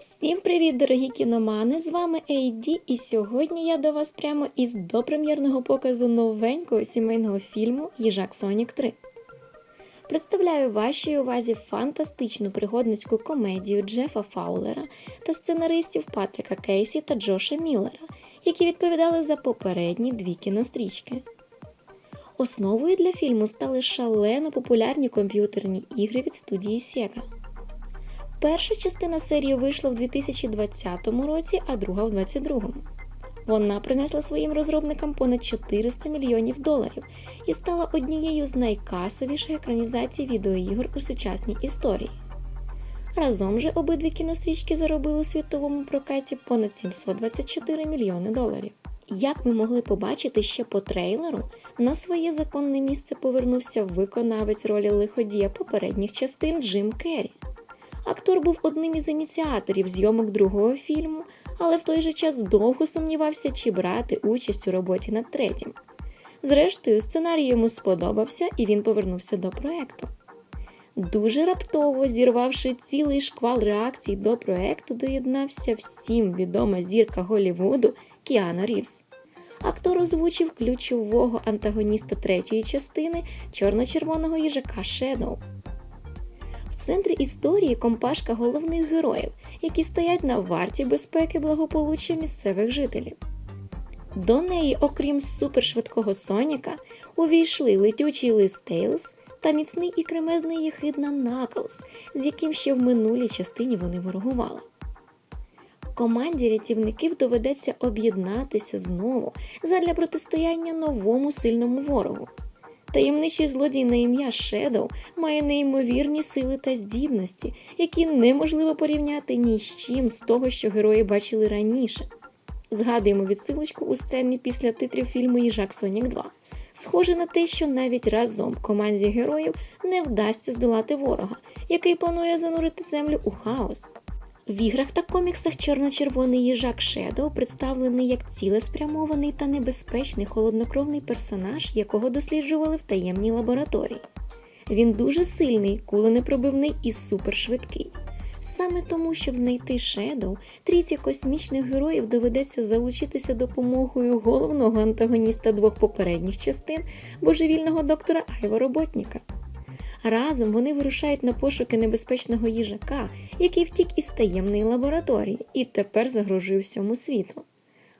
Всім привіт, дорогі кіномани! З вами Ейді, і сьогодні я до вас прямо із допрем'єрного показу новенького сімейного фільму Їжак Сонік 3. Представляю вашій увазі фантастичну пригодницьку комедію Джефа Фаулера та сценаристів Патріка Кейсі та Джоша Міллера, які відповідали за попередні дві кінострічки. Основою для фільму стали шалено популярні комп'ютерні ігри від студії Sega. Перша частина серії вийшла в 2020 році, а друга в 2022. Вона принесла своїм розробникам понад 400 мільйонів доларів і стала однією з найкасовіших екранізацій відеоігор у сучасній історії. Разом же обидві кінострічки заробили у світовому прокаті понад 724 мільйони доларів. Як ми могли побачити ще по трейлеру, на своє законне місце повернувся виконавець ролі лиходія попередніх частин Джим Керрі. Актор був одним із ініціаторів зйомок другого фільму, але в той же час довго сумнівався, чи брати участь у роботі над третім. Зрештою, сценарій йому сподобався і він повернувся до проекту. Дуже раптово, зірвавши цілий шквал реакцій до проекту, доєднався всім відома зірка Голлівуду Кіано Рівз. Актор озвучив ключового антагоніста третьої частини чорно-червоного їжака Шедоу. Центрі історії компашка головних героїв, які стоять на варті безпеки благополуччя місцевих жителів. До неї, окрім супершвидкого Соніка, увійшли летючий лис Тейлз та міцний і кремезний єхидна Наклз, з яким ще в минулій частині вони ворогували. Команді рятівників доведеться об'єднатися знову задля протистояння новому сильному ворогу. Таємничий злодій на ім'я Шедоу має неймовірні сили та здібності, які неможливо порівняти ні з чим з того, що герої бачили раніше. Згадуємо відсилочку у сцені після титрів фільму Їжак Сонік 2. Схоже на те, що навіть разом команді героїв не вдасться здолати ворога, який планує занурити землю у хаос. В іграх та коміксах чорно-червоний їжак Шедоу представлений як цілеспрямований та небезпечний холоднокровний персонаж, якого досліджували в таємній лабораторії. Він дуже сильний, куленепробивний і супершвидкий. Саме тому, щоб знайти Шедоу, трійці космічних героїв доведеться залучитися допомогою головного антагоніста двох попередніх частин божевільного доктора Айва Роботніка. Разом вони вирушають на пошуки небезпечного їжака, який втік із таємної лабораторії і тепер загрожує всьому світу.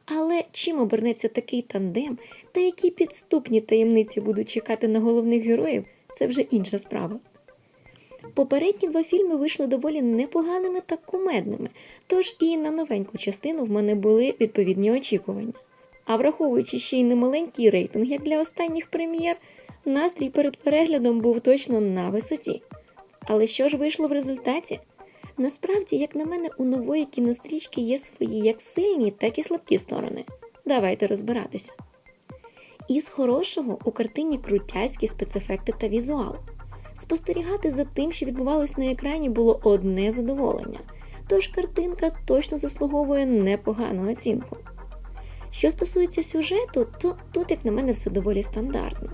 Але чим обернеться такий тандем та які підступні таємниці будуть чекати на головних героїв, це вже інша справа. Попередні два фільми вийшли доволі непоганими та кумедними, тож і на новеньку частину в мене були відповідні очікування. А враховуючи ще й немаленький рейтинг, як для останніх прем'єр, настрій перед переглядом був точно на висоті. Але що ж вийшло в результаті? Насправді, як на мене, у нової кінострічки є свої як сильні, так і слабкі сторони. Давайте розбиратися. Із хорошого у картині крутяцькі спецефекти та візуал. Спостерігати за тим, що відбувалось на екрані, було одне задоволення, тож картинка точно заслуговує непогану оцінку. Що стосується сюжету, то тут, як на мене, все доволі стандартно.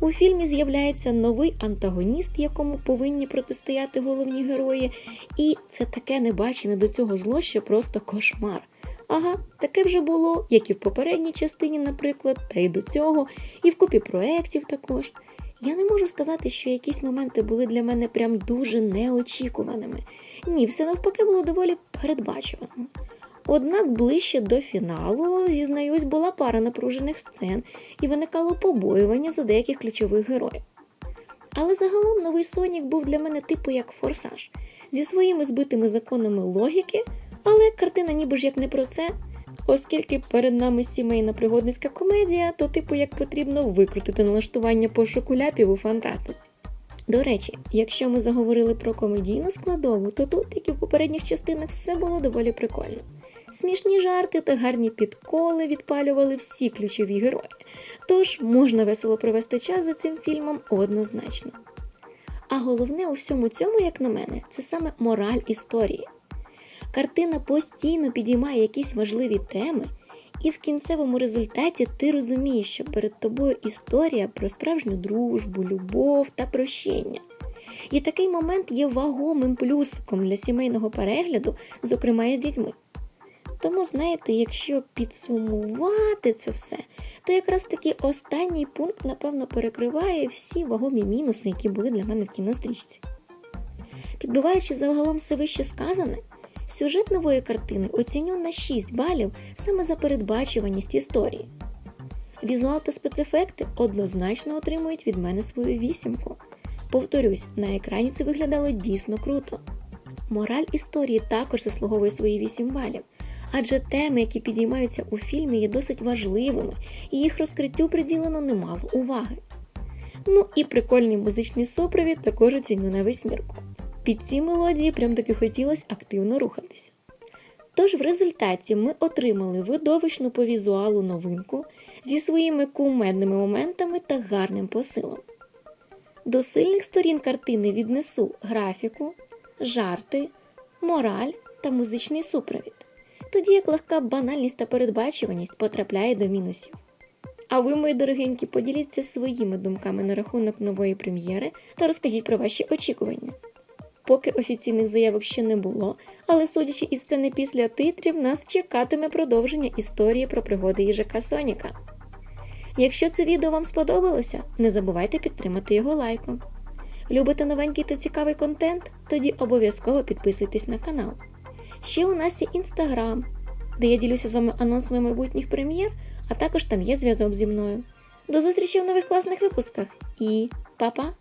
У фільмі з'являється новий антагоніст, якому повинні протистояти головні герої, і це таке небачене до цього зло, що просто кошмар. Ага, таке вже було, як і в попередній частині, наприклад, та й до цього, і в купі проєктів також. Я не можу сказати, що якісь моменти були для мене прям дуже неочікуваними. Ні, все навпаки було доволі передбачуваним. Однак ближче до фіналу, зізнаюсь, була пара напружених сцен і виникало побоювання за деяких ключових героїв. Але загалом новий Сонік був для мене типу як форсаж зі своїми збитими законами логіки, але картина ніби ж як не про це. Оскільки перед нами сімейна пригодницька комедія, то типу як потрібно викрутити налаштування пошуку ляпів у фантастиці. До речі, якщо ми заговорили про комедійну складову, то тут, як і в попередніх частинах, все було доволі прикольно. Смішні жарти та гарні підколи відпалювали всі ключові герої, тож можна весело провести час за цим фільмом однозначно. А головне у всьому цьому, як на мене, це саме мораль історії. Картина постійно підіймає якісь важливі теми, і в кінцевому результаті ти розумієш, що перед тобою історія про справжню дружбу, любов та прощення. І такий момент є вагомим плюсиком для сімейного перегляду, зокрема і з дітьми. Тому, знаєте, якщо підсумувати це все, то якраз таки останній пункт, напевно, перекриває всі вагомі мінуси, які були для мене в кінострічці. Підбиваючи загалом все вище сказане, сюжет нової картини оціню на 6 балів саме за передбачуваність історії. Візуал та спецефекти однозначно отримують від мене свою вісімку. Повторюсь, на екрані це виглядало дійсно круто. Мораль історії також заслуговує свої 8 балів, адже теми, які підіймаються у фільмі, є досить важливими, і їх розкриттю приділено немало уваги. Ну і прикольний музичний супровід також оціню на восьмірку. Під ці мелодії прям таки хотілося активно рухатися. Тож в результаті ми отримали видовищну по візуалу новинку зі своїми кумедними моментами та гарним посилом. До сильних сторін картини віднесу графіку, жарти, мораль та музичний супровід, тоді як легка банальність та передбачуваність потрапляє до мінусів. А ви, мої дорогенькі, поділіться своїми думками на рахунок нової прем'єри та розкажіть про ваші очікування. Поки офіційних заявок ще не було, але судячи із сцени після титрів, нас чекатиме продовження історії про пригоди їжака Соніка. Якщо це відео вам сподобалося, не забувайте підтримати його лайком. Любите новенький та цікавий контент? Тоді обов'язково підписуйтесь на канал. Ще у нас є інстаграм, де я ділюся з вами анонсами майбутніх прем'єр, а також там є зв'язок зі мною. До зустрічі в нових класних випусках і па-па!